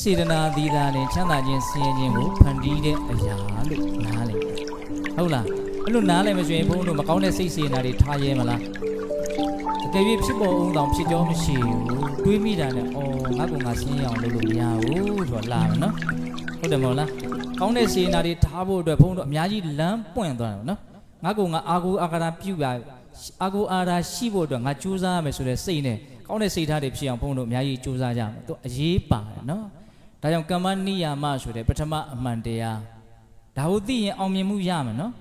စေတနာသီတာနဲ့ချမ်းသာခြင်းဆင်းရဲခြင်းကိုဖန်တီးတဲ့အရာလို့နားလည်တယ်ဟုတ်လားအဲ့လိုနားလည်မဆိုရင်ဘုန်းတို့မကောင်းတဲ့စိတ်စေတနာတွေထားရဲမလားအကယ်၍ဖြစ်ပေါ်အောင်တောင်ဖြစ်ကြောမရှိဘူးတွေးမိတာနဲ့အော်ငါကငါဆင်းရဲအောင်လုပ်လို့မရဘူးဆိုတော့လာမယ်နော်ဟုတ်တယ်မဟုတ်လားကောင်းတဲ့စေတနာတွေထားဖို့အတွက်ဘုန်းတို့အများကြီးလမ်းပွင့်သွားတယ်နော်ငါကငါအာကိုအာကာရပြုရအာကိုအာရာရှိဖို့အတွက်ငါကြိုးစားရမယ်ဆိုတဲ့စိတ်နဲ့ကောင်းတဲ့စိတ်ထားတွေဖြစ်အောင်ဘုန်းတို့အများကြီးကြိုးစားကြမယ်သူအရေးပါတယ်နော် ဒါကြောင့်ကမ္မနိယာမဆိုတဲ့ပထမအမှန်တရားဒါကိုသိရင်အောင်မြင်မှုရမယ်နော်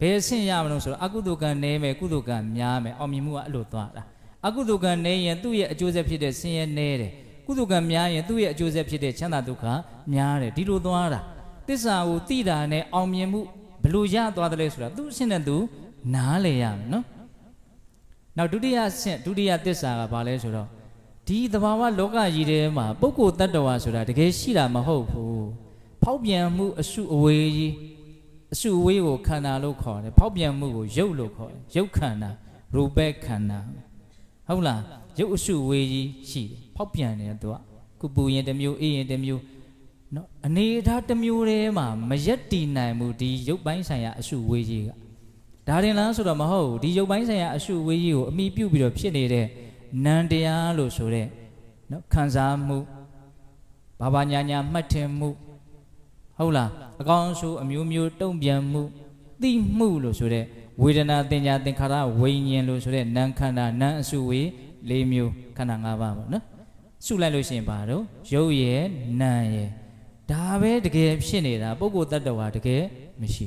ဘယ်အဆင့်ရမလို့ဆိုတော့အကုသိုလ်ကံနည်းမယ်ကုသိုလ်ကံများမယ်အောင်မြင်မှုကအဲ့လိုသွားတာအကုသိုလ်ကံနည်းရင်သူ့ရဲ့အကျိုးဆက်ဖြစ်တဲ့ဆင်းရဲနည်းတယ်ကုသိုလ်ကံများရင်သူ့ရဲ့အကျိုးဆက်ဖြစ်တဲ့ချမ်းသာဒုက္ခများတယ်ဒီလိုသွားတာတစ္ဆာကိုသိတာနဲ့အောင်မြင်မှုဘယ်လို့ရသွားတယ်လဲဆိုတာသူ့အဆင့်နဲ့သူနားလေရမယ်နော်နောက်ဒုတိယအဆင့်ဒုတိယတစ္ဆာကဘာလဲဆိုတော့ ဒီသဘာဝလောကကြီးထဲမှာပုဂ္ဂိုလ်တ attva ဆိုတာတကယ်ရှိတာမဟုတ်ဘူးဖောက်ပြန်မှုအစုအဝေးကြီးအစုအဝေးကိုခန္ဓာလို့ခေါ်တယ်ဖောက်ပြန်မှုကိုရုပ်လို့ခေါ်တယ်ရုပ်ခန္ဓာရူပခန္ဓာဟုတ်လားရုပ်အစုအဝေးကြီးရှိတယ်ဖောက်ပြန်တယ်သူကကုပူရင်တစ်မျိုးအေးရင်တစ်မျိုးနော်အနေအထားတစ်မျိုးတည်းမှာမရက်တည်နိုင်ဘူးဒီရုပ်ပိုင်းဆိုင်ရာအစုအဝေးကြီးကဒါရင်လားဆိုတော့မဟုတ်ဘူးဒီရုပ်ပိုင်းဆိုင်ရာအစုအဝေးကြီးကိုအမိပြုတ်ပြီးတော့ဖြစ်နေတဲ့ နန္တရားလို့ဆိုတဲ့နော်ခံစားမှုဘာဘာညာညာမှတ်ထင်မှုဟုတ်လားအကောင်းအဆိုးအမျိုးမျိုးတုံ့ပြန်မှုသိမှုလို့ဆိုတဲ့ဝေဒနာတင်ညာသင်္ခါရဝိညာဉ်လို့ဆိုတဲ့နာမ်ခန္ဓာနာမ်အစုဝေး၄မျိုးခန္ဓာ၅ပါးပေါ့နော်စုလိုက်လို့ရှိရင်ပါတော့ရုပ်ရယ်နာမ်ရယ်ဒါပဲတကယ်ဖြစ်နေတာပုဂ္ဂိုလ်တ attva တကယ်မရှိ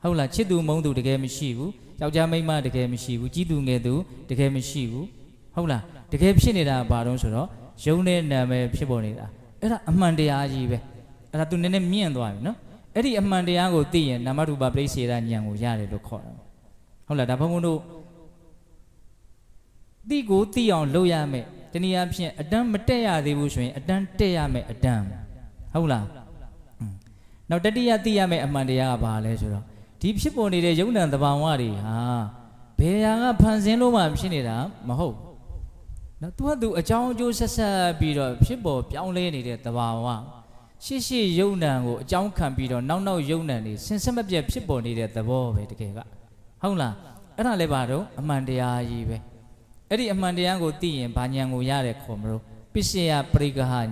ဘူးဟုတ်လားချစ်သူမုန်းသူတကယ်မရှိဘူးယောက်ျားမိန်းမတကယ်မရှိဘူးကြီးသူငယ်သူတကယ်မရှိဘူး ဟုတ်လားတကယ်ဖြစ်နေတာဘာတော့ဆိုတော့ယုံတဲ့နာမည်ဖြစ်ပေါ်နေတာအဲ့ဒါအမှန်တရားကြီးပဲအဲ့ဒါ तू နည်းနည်းမြင့်သွားပြီနော်အဲ့ဒီအမှန်တရားကိုသိရင်နာမရူပပရိစ္ဆေဒဉာဏ်ကိုရတယ်လို့ခေါ်တာဟုတ်လားဒါဘုံဘုံတို့သိကိုသိအောင်လုပ်ရမယ်တနည်းအားဖြင့်အတန်းမတက်ရသေးဘူးဆိုရင်အတန်းတက်ရမယ်အတန်းဟုတ်လားอืมနောက်တတိယသိရမယ်အမှန်တရားကဘာလဲဆိုတော့ဒီဖြစ်ပေါ်နေတဲ့ယုံ nant သဘာဝတွေဟာဘယ်ဟာကဖန်ဆင်းလို့မှဖြစ်နေတာမဟုတ်ဘူး နော်သူကသူအကြောင်းအကျိုးဆက်ဆက်ပြီးတော့ဖြစ်ပေါ်ပြောင်းလဲနေတဲ့သဘာဝရှေ့ရှေ့ယုံနံကိုအကြောင်းခံပြီးတော့နောက်နောက်ယုံနံတွေဆင်ဆက်မပြတ်ဖြစ်ပေါ်နေတဲ့သဘောပဲတကယ်ကဟုတ်လားအဲ့ဒါလည်းပါတော့အမှန်တရားကြီးပဲအဲ့ဒီအမှန်တရားကိုသိရင်ဘာဉာဏ်ကိုရတယ်ခေါ်မလို့ပစ္စယပရိက္ခဟဉာဏ်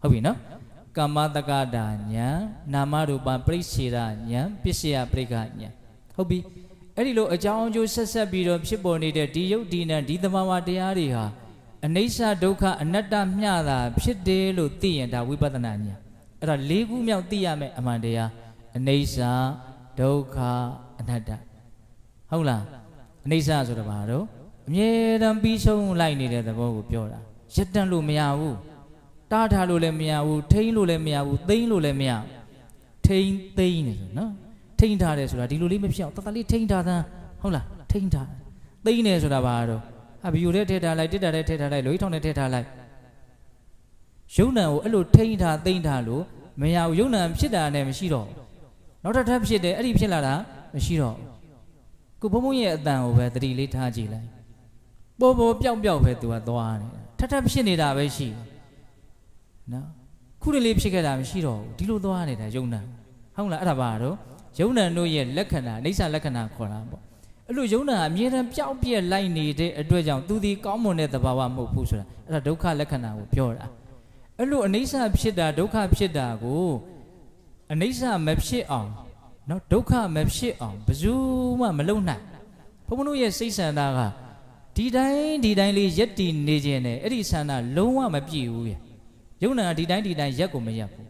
ဟုတ်ပြီနော်ကမ္မတက္ကတာဉာဏ်နာမရူပပရိစ္ဆေဒဉာဏ်ပစ္စယပရိက္ခဉာဏ်ဟုတ်ပြီ အဲ့ဒီလိုအကြောင်းအကျိုးဆက်ဆက်ပြီးတော့ဖြစ်ပေါ်နေတဲ့ဒီယုတ်ဒီနံဒီသဘာဝတရားတွေဟာအနိစ္စဒုက္ခအနတ္တမျှတာဖြစ်တယ်လို့သိရင်ဒါဝိပဿနာဉာဏ်အဲ့ဒါ၄ခုမြောက်သိရမယ့်အမှန်တရားအနိစ္စဒုက္ခအနတ္တဟုတ်လားအနိစ္စဆိုတော့ဘာတော့အမြဲတမ်းပြီးဆုံးလိုက်နေတဲ့သဘောကိုပြောတာရက်တန့်လို့မရဘူးတားထားလို့လည်းမရဘူးထိန်းလို့လည်းမရဘူးသိမ့်လို့လည်းမရဘူးထိန်းသိမ့်နေဆိုနော် ထိန်းထားတယ်ဆိုတာဒီလိုလေးမဖြစ်အောင်တတလေးထိန်းထားသမ်းဟုတ်လားထိန်းထားသိနေဆိုတာဘာတော့ဟာဘီယိုလေးထည့်ထားလိုက်တစ်တာလေးထည့်ထားလိုက်လွေးထောင်လေးထည့်ထားလိုက်ယုံနံကိုအဲ့လိုထိန်းထားသိန်းထားလို့မရဘူးယုံနံဖြစ်တာနဲ့မရှိတော့ဘူးနောက်တစ်ထပ်ဖြစ်တယ်အဲ့ဒီဖြစ်လာတာမရှိတော့ဘူးကိုဘုံဘုံရဲ့အတန်ကိုပဲတတိလေးထားကြည့်လိုက်ပေါ်ပေါ်ပျောက်ပျောက်ပဲသူကသွားနေတာထပ်ထပ်ဖြစ်နေတာပဲရှိတယ်နော်ခုတည်းလေးဖြစ်ခဲ့တာမရှိတော့ဘူးဒီလိုသွားနေတာယုံနံဟုတ်လားအဲ့ဒါဘာတော့ ယုံနံတို့ရဲ့လက္ခဏာအိဋ္ဌလက္ခဏာခေါ်တာပေါ့အဲ့လိုယုံနံအမြဲတမ်းပျောက်ပြက်လိုက်နေတဲ့အတွက်ကြောင့်သူဒီကောင်းမွန်တဲ့သဘာဝမဟုတ်ဘူးဆိုတာအဲ့ဒါဒုက္ခလက္ခဏာကိုပြောတာအဲ့လိုအနိစ္စဖြစ်တာဒုက္ခဖြစ်တာကိုအနိစ္စမဖြစ်အောင်နော်ဒုက္ခမဖြစ်အောင်ဘယ်သူမှမလုပ်နိုင်ဘုံဘုံတို့ရဲ့စိတ်ဆန္ဒကဒီတိုင်းဒီတိုင်းလေးရက်တည်နေခြင်းနဲ့အဲ့ဒီဆန္ဒလုံးဝမပြည့်ဘူးရဲ့ယုံနံကဒီတိုင်းဒီတိုင်းရက်ကိုမရက်ဘူး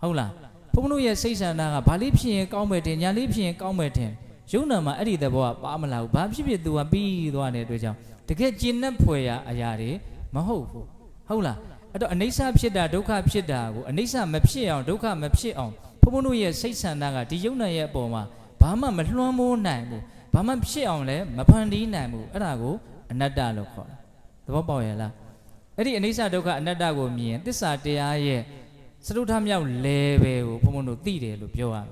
ဟုတ်လား ဘုန်းဘုန်းတို့ရဲ့စိတ်ဆန္ဒကဘာလေးဖြစ်ရင်ကောင်းမယ်တင်ညာလေးဖြစ်ရင်ကောင်းမယ်တင်ယုံနာမှာအဲ့ဒီသဘောကပါမလာဘူးဘာဖြစ်ဖြစ်သူကပြီးသွားတဲ့အတွက်ကြောင့်တကယ်ကျင့်တဲ့ဖွယ်ရာအရာတွေမဟုတ်ဘူးဟုတ်လားအဲ့တော့အနိစ္စဖြစ်တာဒုက္ခဖြစ်တာကိုအနိစ္စမဖြစ်အောင်ဒုက္ခမဖြစ်အောင်ဘုန်းဘုန်းတို့ရဲ့စိတ်ဆန္ဒကဒီယုံနာရဲ့အပေါ်မှာဘာမှမလွှမ်းမိုးနိုင်ဘူးဘာမှဖြစ်အောင်လည်းမဖန်တီးနိုင်ဘူးအဲ့ဒါကိုအနတ္တလို့ခေါ်တာသဘောပေါက်ရဲ့လားအဲ့ဒီအနိစ္စဒုက္ခအနတ္တကိုမြင်သစ္စာတရားရဲ့ စတုထမြောက် level ကိုဘုံဘုံတို့သိတယ်လို့ပြောရမယ်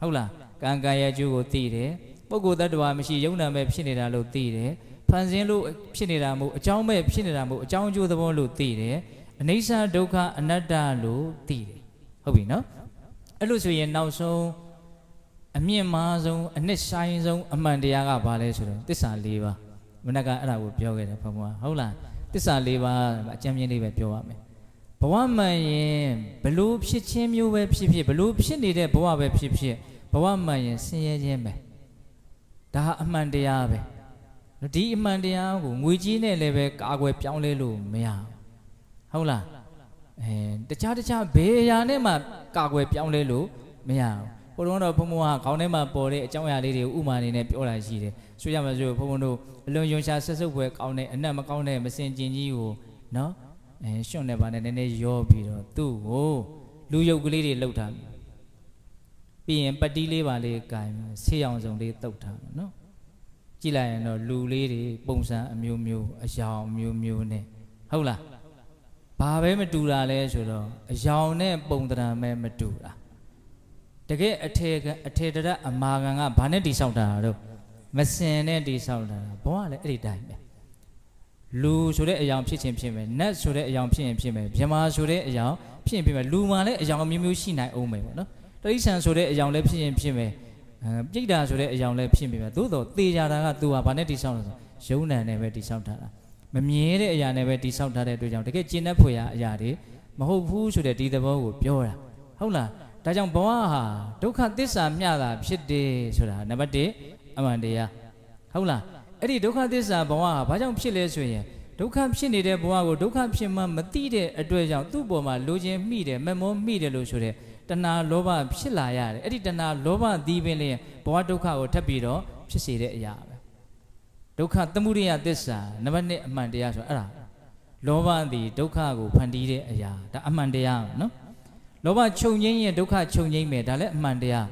ဟုတ်လားကံကံရဲ့အကျိုးကိုသိတယ်ပုဂ္ဂိုလ်တ attva မရှိယုံနာမဲ့ဖြစ်နေတာလို့သိတယ်ဖန်ဆင်းလို့ဖြစ်နေတာမို့အကြောင်းမဲ့ဖြစ်နေတာမို့အကြောင်းအကျိုးသဘောလို့သိတယ်အနိစ္စဒုက္ခအနတ္တလို့သိတယ်ဟုတ်ပြီနော်အဲ့လိုဆိုရင်နောက်ဆုံးအမြင့်မားဆုံးအနှစ်ဆိုင်ဆုံးအမှန်တရားကဘာလဲဆိုတော့သစ္စာ၄ပါးမနက်ကအဲ့ဒါကိုပြောခဲ့တယ်ဘုံဘွားဟုတ်လားသစ္စာ၄ပါးအကျဉ်းချင်းလေးပဲပြောရမယ် ဘဝမှန်ရင်ဘလို့ဖြစ်ချင်းမျိုးပဲဖြစ်ဖြစ်ဘလို့ဖြစ်နေတဲ့ဘဝပဲဖြစ်ဖြစ်ဘဝမှန်ရင်ဆင်းရဲခြင်းပဲဒါဟာအမှန်တရားပဲဒီအမှန်တရားကိုငွေကြီးနဲ့လည်းပဲကာကွယ်ပြောင်းလဲလို့မရဘူးဟုတ်လားအဲတခြားတခြားဘယ်အရာနဲ့မှကာကွယ်ပြောင်းလဲလို့မရဘူးဘုံတော့ဘုံဘုံကခေါင်းထဲမှာပေါ်တဲ့အကြောင်းအရာလေးတွေကိုဥမာအနေနဲ့ပြောတာရှိတယ်ဆိုရမှာဆိုဘုံဘုံတို့အလွန်ယုံရှားဆက်စုပ်ပွဲကောင်းတဲ့အနက်မကောင်းတဲ့မစင်ကျင်ကြီးကိုနော် အဲရှွန့်နေပါနဲ့နည်းနည်းရောပြီးတော့သူ့ကိုလူယုတ်ကလေးတွေလှုပ်ထားပြီးရင်ပတိလေးပါလေးကင်ဆေးအောင်စုံလေးတုတ်ထားနော်ကြည့်လိုက်ရင်တော့လူလေးတွေပုံစံအမျိုးမျိုးအယောင်မျိုးမျိုးနဲ့ဟုတ်လားဘာပဲမတူတာလဲဆိုတော့အယောင်နဲ့ပုံတံပဲမတူတာတကယ်အထေအထေတရအမာခံကဘာနဲ့တိဆောက်တာတော့မစင်နဲ့တိဆောက်တာဘဝလည်းအဲ့ဒီတိုင်းပဲ လူဆိုတဲ့အယောင်ဖြစ်ခြင်းဖြစ်မယ်နတ်ဆိုတဲ့အယောင်ဖြစ်ရင်ဖြစ်မယ်မြမာဆိုတဲ့အယောင်ဖြစ်ရင်ဖြစ်မယ်လူမှလည်းအယောင်မျိုးမျိုးရှိနိုင်အောင်မယ်ပေါ့နော်တိရစ္ဆာန်ဆိုတဲ့အယောင်လည်းဖြစ်ရင်ဖြစ်မယ်အဲပြိတ္တာဆိုတဲ့အယောင်လည်းဖြစ်ပြီပဲသို့တော့သေကြတာကသူကဘာနဲ့တိဆောက်လဲဆိုရုံဏန်နဲ့ပဲတိဆောက်ထားတာမမြဲတဲ့အရာနဲ့ပဲတိဆောက်ထားတဲ့အတွက်ကြောင့်တကယ်ကျင့်တဲ့ဖွယ်ရာအရာတွေမဟုတ်ဘူးဆိုတဲ့ဒီသဘောကိုပြောတာဟုတ်လားဒါကြောင့်ဘဝဟာဒုက္ခသစ္စာမျှတာဖြစ်တယ်ဆိုတာနံပါတ်1အမှန်တရားဟုတ်လား အဲ့ဒီဒုက္ခသစ္စာဘဝဟာဘာကြောင့်ဖြစ်လဲဆိုရင်ဒုက္ခဖြစ်နေတဲ့ဘဝကိုဒုက္ခဖြစ်မှမသိတဲ့အတွက်ကြောင့်သူ့ပေါ်မှာလိုချင်မိတယ်မမောမိတယ်လို့ဆိုတဲ့တဏှာလောဘဖြစ်လာရတယ်အဲ့ဒီတဏှာလောဘသီးပင်လျင်ဘဝဒုက္ခကိုထပ်ပြီးတော့ဖြစ်စေတဲ့အရာပဲဒုက္ခသမှုရိယသစ္စာနံပါတ်1အမှန်တရားဆိုအဲ့ဒါလောဘသည်ဒုက္ခကိုဖန်တီးတဲ့အရာဒါအမှန်တရားနော်လောဘချုပ်ငိမ့်ရင်ဒုက္ခချုပ်ငိမ့်မယ်ဒါလည်းအမှန်တရား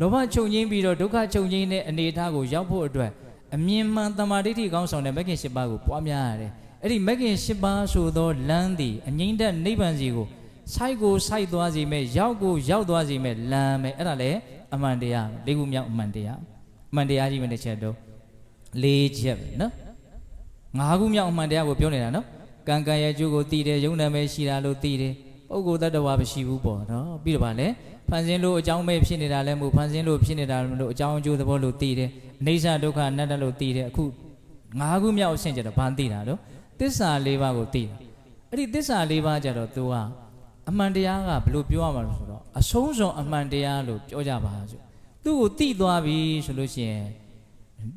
လောဘချုပ်ငိမ့်ပြီးတော့ဒုက္ခချုပ်ငိမ့်တဲ့အနေအထားကိုရောက်ဖို့အတွက် အမြင်မှန်တမာဒိဋ္ဌိကောင်းဆောင်တဲ့မဂ်ခင်၈ပါးကိုပွားများရတယ်အဲ့ဒီမဂ်ခင်၈ပါးဆိုသောလမ်းသည်အငိမ့်တဲ့နိဗ္ဗာန်စီကိုစိုက်ကိုစိုက်သွားစီမဲ့ရောက်ကိုရောက်သွားစီမဲ့လမ်းပဲအဲ့ဒါလေအမှန်တရားလေးခုမြောက်အမှန်တရားအမှန်တရားကြီးမတစ်ချက်တော့လေးချက်ပဲနော်ငါးခုမြောက်အမှန်တရားကိုပြောနေတာနော်ကံကံရဲ့အကျိုးကိုသိတယ်ယုံနာမဲရှိတာလို့သိတယ်ပုဂ္ဂိုလ်တ attva မရှိဘူးပေါ့နော်ပြီးတော့ဗာလဲ ဖန်ဆင်းလို့အကြောင်းပဲဖြစ်နေတာလဲမဟုတ်ဖန်ဆင်းလို့ဖြစ်နေတာလို့အကြောင်းအကျိုးသဘောလို့သိတယ်အိဋ္ဌဒုက္ခအနတ္တလို့သိတယ်အခုငါးခုမြောက်အဆင့်ကျတော့ဘာသိတာတော့သစ္စာ၄ပါးကိုသိတာအဲ့ဒီသစ္စာ၄ပါးကျတော့ तू ကအမှန်တရားကဘယ်လိုပြောရမှာလဲဆိုတော့အဆုံးစွန်အမှန်တရားလို့ပြောကြပါစို့သူ့ကိုတိသွားပြီဆိုလို့ရှိရင်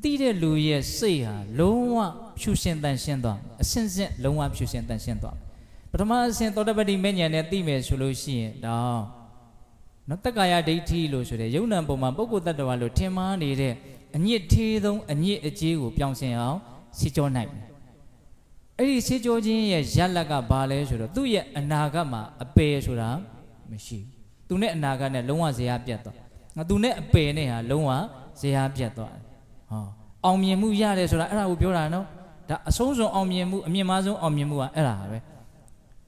တိတဲ့လူရဲ့စိတ်ဟာလုံးဝဖြူစင်တန်ရှင်းသွားအစင်စင်လုံးဝဖြူစင်တန်ရှင်းသွားပထမအဆင့်သောတပတိမဉ္ဇဉ်နဲ့သိမယ်ဆိုလို့ရှိရင်တော့ နော်တက္ကာယဒိဋ္ဌိလို့ဆိုတဲ့ယုံနံပုံမှာပုဂ္ဂိုလ်တ attva လို့ထင်မှားနေတဲ့အညစ်သေးဆုံးအညစ်အကြေးကိုပြောင်းစင်အောင်စီကြောနိုင်တယ်အဲ့ဒီဆေးကြောခြင်းရဲ့ရက်လက်ကဘာလဲဆိုတော့သူ့ရဲ့အနာဂတ်မှာအပယ်ဆိုတာမရှိဘူးသူနဲ့အနာဂတ်နဲ့လုံးဝဇေယျပြတ်သွားငါသူနဲ့အပယ်နဲ့ဟာလုံးဝဇေယျပြတ်သွားတယ်ဟောအောင်မြင်မှုရတယ်ဆိုတာအဲ့ဒါကိုပြောတာနော်ဒါအဆုံးစွန်အောင်မြင်မှုအမြင့်မားဆုံးအောင်မြင်မှုကအဲ့ဒါပဲ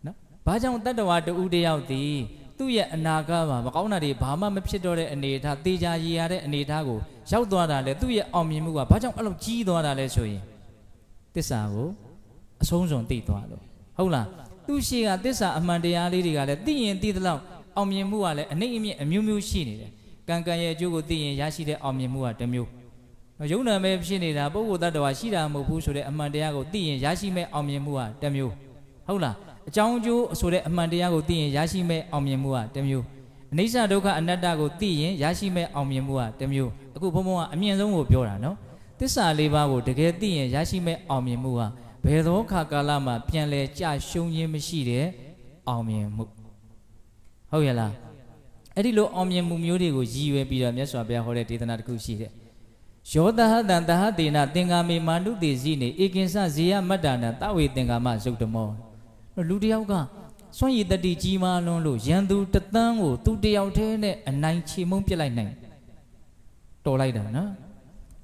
နော်ဘာကြောင့်တတ္တဝါတူတယောက်တည် သူ့ရဲ့အနာဂတ်မှာမကောင်းတာတွေဘာမှမဖြစ်တော့တဲ့အနေအထားတေချာရည်ရတဲ့အနေအထားကိုရောက်သွားတာလေသူ့ရဲ့အောင်မြင်မှုကဘာကြောင့်အဲ့လိုကြီးသွားတာလဲဆိုရင်တစ္ဆာကိုအဆုံးစွန်သိသွားလို့ဟုတ်လားသူ့ရှိကသစ္စာအမှန်တရားလေးတွေကလည်းသိရင်သိသလောက်အောင်မြင်မှုကလည်းအနှိမ့်အမြင့်အမျိုးမျိုးရှိနေတယ်ကံကံရဲ့အကျိုးကိုသိရင်ရရှိတဲ့အောင်မြင်မှုကတစ်မျိုးယုံနာမဲ့ဖြစ်နေတာပုဂ္ဂိုလ်တ attva ရှိတာမဟုတ်ဘူးဆိုတဲ့အမှန်တရားကိုသိရင်ရရှိမဲ့အောင်မြင်မှုကတစ်မျိုးဟုတ်လား အကြောင်းအကျိုးဆိုတဲ့အမှန်တရားကိုသိရင်ရရှိမဲ့အောင်မြင်မှုကတစ်မျိုးအနိစ္စဒုက္ခအနတ္တကိုသိရင်ရရှိမဲ့အောင်မြင်မှုကတစ်မျိုးအခုဘုံဘုံကအမြင့်ဆုံးကိုပြောတာနော်သစ္စာလေးပါးကိုတကယ်သိရင်ရရှိမဲ့အောင်မြင်မှုကဘယ်သောခါကာလမှာပြန်လဲကြရှုံးခြင်းမရှိတဲ့အောင်မြင်မှုဟုတ်ရဲ့လားအဲ့ဒီလိုအောင်မြင်မှုမျိုးတွေကိုရည်ရွယ်ပြီးတော့မြတ်စွာဘုရားဟောတဲ့ဒေသနာတစ်ခုရှိတယ်ယောသဟတံတဟတေနသင်္ကာမေမာနုတေစီနေဧကင်္စဇေယမတ္တနာတဝေသင်္ကာမဇုတ်တမော လူတယောက်ကစွန့်ရည်တတိကြီးမားလွန်းလို့ရန်သူတသန်းကိုသူတယောက်တည်းနဲ့အနိုင်ချေမုံပြစ်လိုက်နိုင်တော်လိုက်တာနော်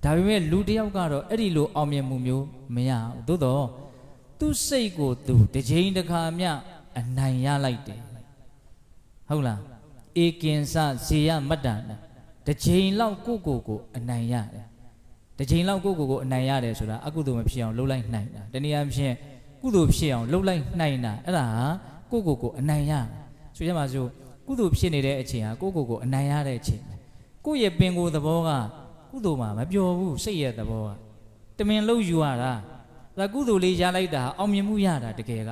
ဒါပေမဲ့လူတယောက်ကတော့အဲ့ဒီလိုအောင်မြင်မှုမျိုးမရဘူးသို့တော့သူ့စိတ်ကိုသူတစ်ချိန်တစ်ခါမျှအနိုင်ရလိုက်တယ်ဟုတ်လားဧကင်္စဇေယမတ္တနာတစ်ချိန်လောက်ကိုကိုကိုအနိုင်ရတယ်တစ်ချိန်လောက်ကိုကိုကိုအနိုင်ရတယ်ဆိုတာအကုသိုလ်မဖြစ်အောင်လှုပ်လိုက်နိုင်တာတနည်းအားဖြင့် ကုကုသိုလ်ဖြစ်အောင်လှုပ်လိုက်နိုင်တာအဲ့ဒါဟာကိုယ့်ကိုယ်ကိုအနိုင်ရဆိုရမှာဆိုကုသိုလ်ဖြစ်နေတဲ့အချိန်ဟာကိုယ့်ကိုယ်ကိုအနိုင်ရတဲ့အချိန်ပဲကိုယ့်ရဲ့ပင်ကိုယ်သဘောကကုသိုလ်မှာမပျော်ဘူးစိတ်ရဲ့သဘောကတမင်လှုပ်ယူရတာဒါကုသိုလ်လေးရလိုက်တာအောင်မြင်မှုရတာတကယ်က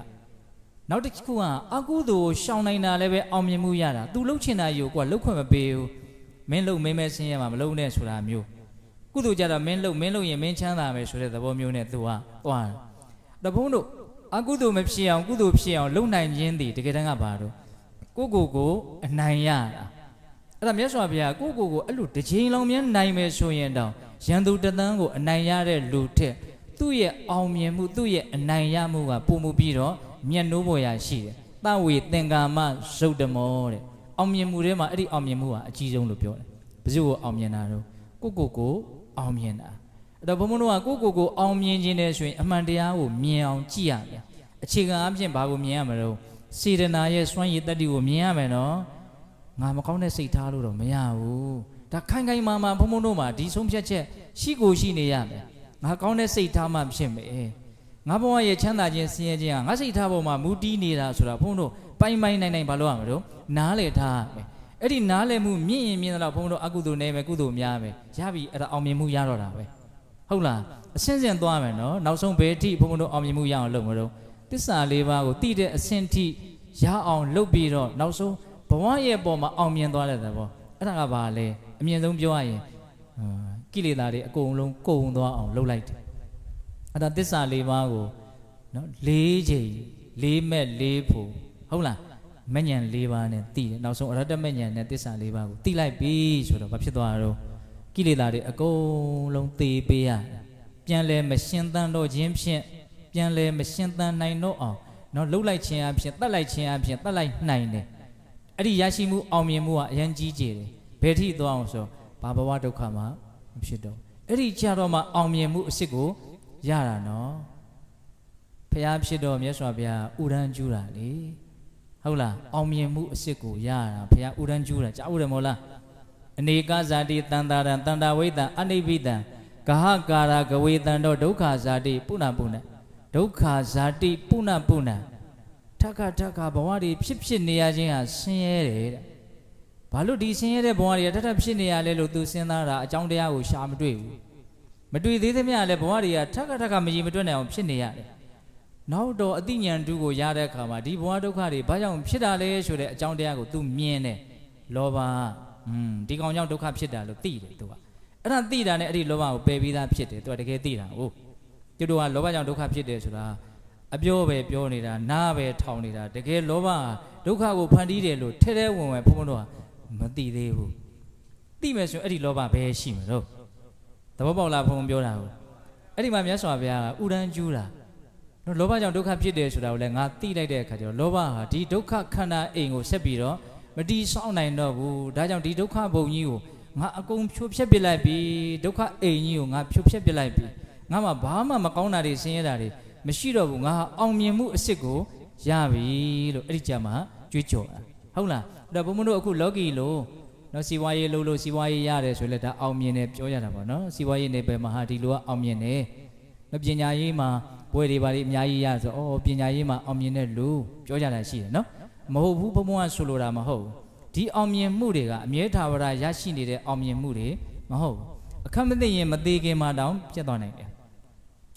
နောက်တစ်ခုကအကုသိုလ်ရှောင်နိုင်တာလည်းပဲအောင်မြင်မှုရတာ तू လှုပ်ချင်တာယူကိုကလှုပ်ခွင့်မပေးဘူးမင်းလှုပ်မင်းမဲဆင်းရဲမှာမလှုပ်နဲ့ဆိုတာမျိုးကုသိုလ်ကြတော့မင်းလှုပ်မင်းလှုပ်ရင်မင်းချမ်းသာမယ်ဆိုတဲ့သဘောမျိုးနဲ့ तू ကသွားတယ်တဘုံတို့ အကုသိုလ်မဖြစ်အောင်ကုသိုလ်ဖြစ်အောင်လုပ်နိုင်ခြင်းတည်တကယ်တမ်းကဘာတော့ကိုကိုကိုအနိုင်ရတာအဲ့ဒါမြတ်စွာဘုရားကိုကိုကိုအဲ့လိုတစ်ချိန်လုံးမြဲနိုင်မယ်ဆိုရင်တောင်ရန်သူတသန်းကိုအနိုင်ရတဲ့လူထက်သူ့ရဲ့အောင်မြင်မှုသူ့ရဲ့အနိုင်ရမှုကပုံမှုပြီးတော့မျက်နှိုးပေါ်ရရှိတယ်။တဝေသင်္ကာမရုပ်တမောတဲ့။အောင်မြင်မှုထဲမှာအဲ့ဒီအောင်မြင်မှုကအကြီးဆုံးလို့ပြောတယ်။ဘယ်သူကိုအောင်မြင်တာတော့ကိုကိုကိုအောင်မြင်တာ။ အဲ့တော့ဘုံဘုံတို့ကကိုကိုကိုအောင်မြင်ခြင်းနဲ့ဆိုရင်အမှန်တရားကိုမြင်အောင်ကြည့်ရမယ်။အခြေခံအဖြစ်ဘာကိုမြင်ရမလို့စေတနာရဲ့စွမ်းရည်တတ္တိကိုမြင်ရမယ်နော်။ငါမကောင်းတဲ့စိတ်ထားလို့တော့မရဘူး။ဒါခိုင်ခိုင်မာမာဘုံဘုံတို့မှာဒီဆုံးဖြတ်ချက်ရှိကိုရှိနေရမယ်။ငါကောင်းတဲ့စိတ်ထားမှဖြစ်မယ်။ငါဘဝရဲ့ချမ်းသာခြင်းဆင်းရဲခြင်းဟာငါစိတ်ထားပေါ်မှာမူတည်နေတာဆိုတာဘုန်းတို့ပိုင်ပိုင်နိုင်နိုင်ဘာလို့ရမလို့နားလေထားမယ်အဲ့ဒီနားလေမှုမြင့်ရင်မြင့်တော့ဘုန်းတို့အကုသိုလ်နေမယ်ကုသိုလ်များမယ်ရပြီအဲ့ဒါအောင်မြင်မှုရတော့တာပဲ ဟုတ်လားအစင်းစင်သွားမယ်နော်နောက်ဆုံးဘယ်ထိဘုန်းတို့အောင်မြင်မှုရအောင်လုပ်မလို့တစ္ဆာလေးပါးကိုတည်တဲ့အစင်းထိရအောင်လုပ်ပြီးတော့နောက်ဆုံးဘဝရဲ့ပေါ်မှာအောင်မြင်သွားတဲ့သဘောအဲ့ဒါကဘာလဲအမြင့်ဆုံးပြောရရင်ကိလေသာတွေအကုန်လုံးကုန်သွားအောင်လုပ်လိုက်တယ်အဲ့ဒါသစ္စာ၄ပါးကိုနော်၄ချိန်၄မဲ့၄ဖို့ဟုတ်လားမညံ၄ပါးနဲ့သိတယ်နောက်ဆုံးအရတ္တမညံနဲ့သစ္စာ၄ပါးကိုသိလိုက်ပြီဆိုတော့ဘာဖြစ်သွားတော့ ကိလေသာတွေအကုန်လုံးသေပေးရပြန်လဲမရှင်းတန်းတော့ခြင်းဖြင့်ပြန်လဲမရှင်းတန်းနိုင်တော့အောင်နော်လှုပ်လိုက်ခြင်းအဖြစ်တတ်လိုက်ခြင်းအဖြစ်တတ်လိုက်နိုင်တယ်အဲ့ဒီရရှိမှုအောင်မြင်မှုကအရင်ကြီးကျယ်တယ်ဘယ်ထိသွားအောင်ဆိုဘာဘဝဒုက္ခမှာမဖြစ်တော့အဲ့ဒီကြတော့မှအောင်မြင်မှုအစ်စ်ကိုရတာနော်ဖះဖြစ်တော့မြတ်စွာဘုရားဥရန်ကျူးတာလေဟုတ်လားအောင်မြင်မှုအစ်စ်ကိုရတာဖះဥရန်ကျူးတာကြားဦးတယ်မို့လား အနေကဇာတိတန်တာရံတန်တာဝိတံအနိဗ္ဗိတံဂဟကာရဂဝေတံတော့ဒုက္ခဇာတိပုဏ္ဏပုဏ္ဏဒုက္ခဇာတိပုဏ္ဏပုဏ္ဏထက်ခထက်ခဘဝတွေဖြစ်ဖြစ်နေရခြင်းဟာဆင်းရဲတယ်တဲ့ဘာလို့ဒီဆင်းရဲတဲ့ဘဝတွေထက်ထက်ဖြစ်နေရလဲလို့သူစဉ်းစားတာအကြောင်းတရားကိုရှာမတွေ့ဘူးမတွေ့သေးသမျှလည်းဘဝတွေကထက်ကထက်ကမကြီးမတွက်နိုင်အောင်ဖြစ်နေရတယ်နောက်တော့အတိညာဏ်တူကိုရတဲ့အခါမှာဒီဘဝဒုက္ခတွေဘာကြောင့်ဖြစ်တာလဲဆိုတဲ့အကြောင်းတရားကို तू မြင်တယ်လောဘ อืมဒီကောင်ကြောင့်ဒုက္ခဖြစ်တာလို့သိတယ် तू ကအဲ့ဒါသိတာနဲ့အဲ့ဒီလောဘကိုပယ်ပြီးသားဖြစ်တယ် तू ကတကယ်သိတာဟုတ်ကျတို့ကလောဘကြောင့်ဒုက္ခဖြစ်တယ်ဆိုတာအပြောပဲပြောနေတာနားပဲထောင်နေတာတကယ်လောဘဒုက္ခကိုဖန်တီးတယ်လို့ထဲထဲဝင်ဝင်ဘုန်းဘုန်းတို့ကမသိသေးဘူးသိမယ်ဆိုရင်အဲ့ဒီလောဘဘယ်ရှိမှာတော့သဘောပေါက်လားဘုံပြောတာကိုအဲ့ဒီမှာမြတ်စွာဘုရားကဥဒန်းကျူးတာနော်လောဘကြောင့်ဒုက္ခဖြစ်တယ်ဆိုတာကိုလည်းငါသိလိုက်တဲ့အခါကျတော့လောဘဟာဒီဒုက္ခခန္ဓာအိမ်ကိုဆက်ပြီးတော့ မတီးဆောင်းနိုင်တော့ဘူးဒါကြောင့်ဒီဒုက္ခဘုံကြီးကိုငါအကုန်ဖြိုဖျက်ပစ်လိုက်ပြီဒုက္ခအိမ်ကြီးကိုငါဖြိုဖျက်ပစ်လိုက်ပြီငါမှဘာမှမကောင်းတာတွေဆင်းရဲတာတွေမရှိတော့ဘူးငါအောင်မြင်မှုအစ်စ်ကိုရပြီလို့အဲ့ဒီကြမှာကြွေးကြော်တာဟုတ်လားအဲ့တော့ဘုံမတို့အခုလောကီလို့နော်စီဝါရေးလို့လို့စီဝါရေးရတယ်ဆိုလဲဒါအောင်မြင်တယ်ပြောရတာပေါ့နော်စီဝါရေးနေပဲမှာဟာဒီလိုကအောင်မြင်တယ်မပညာရေးမှာဘွဲတွေပါလိအများကြီးရဆိုအော်ပညာရေးမှာအောင်မြင်တဲ့လူပြောကြတာရှိတယ်နော် မဟုတ်ဘူးဘုံဘုံကဆိုလိုတာမဟုတ်ဒီအောင်မြင်မှုတွေကအမြဲထာဝရရရှိနေတဲ့အောင်မြင်မှုတွေမဟုတ်ဘူးအခက်မသိရင်မသေးခင်မှာတောင်ပြတ်သွားနိုင်တယ်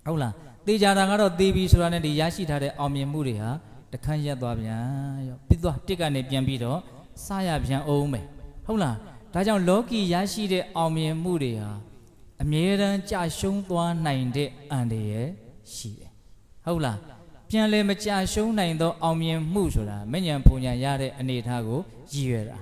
ဟုတ်လားသေချာတာကတော့သေပြီဆိုတာနဲ့ဒီရရှိထားတဲ့အောင်မြင်မှုတွေဟာတခန်းရက်သွားပြန်ရောပြီးသွားတစ်ကနေပြန်ပြီးတော့စရပြန်အောင်မယ်ဟုတ်လားဒါကြောင့်လောကီရရှိတဲ့အောင်မြင်မှုတွေဟာအမြဲတမ်းကြာရှုံးသွားနိုင်တဲ့အန္တရာယ်ရှိတယ်ဟုတ်လား ပြန်လဲမကြာရှုံးနိုင်သောအောင်မြင်မှုဆိုတာမဉ္ဇဉ်ပူညာရတဲ့အနေအထားကိုရည်ရွယ်တာ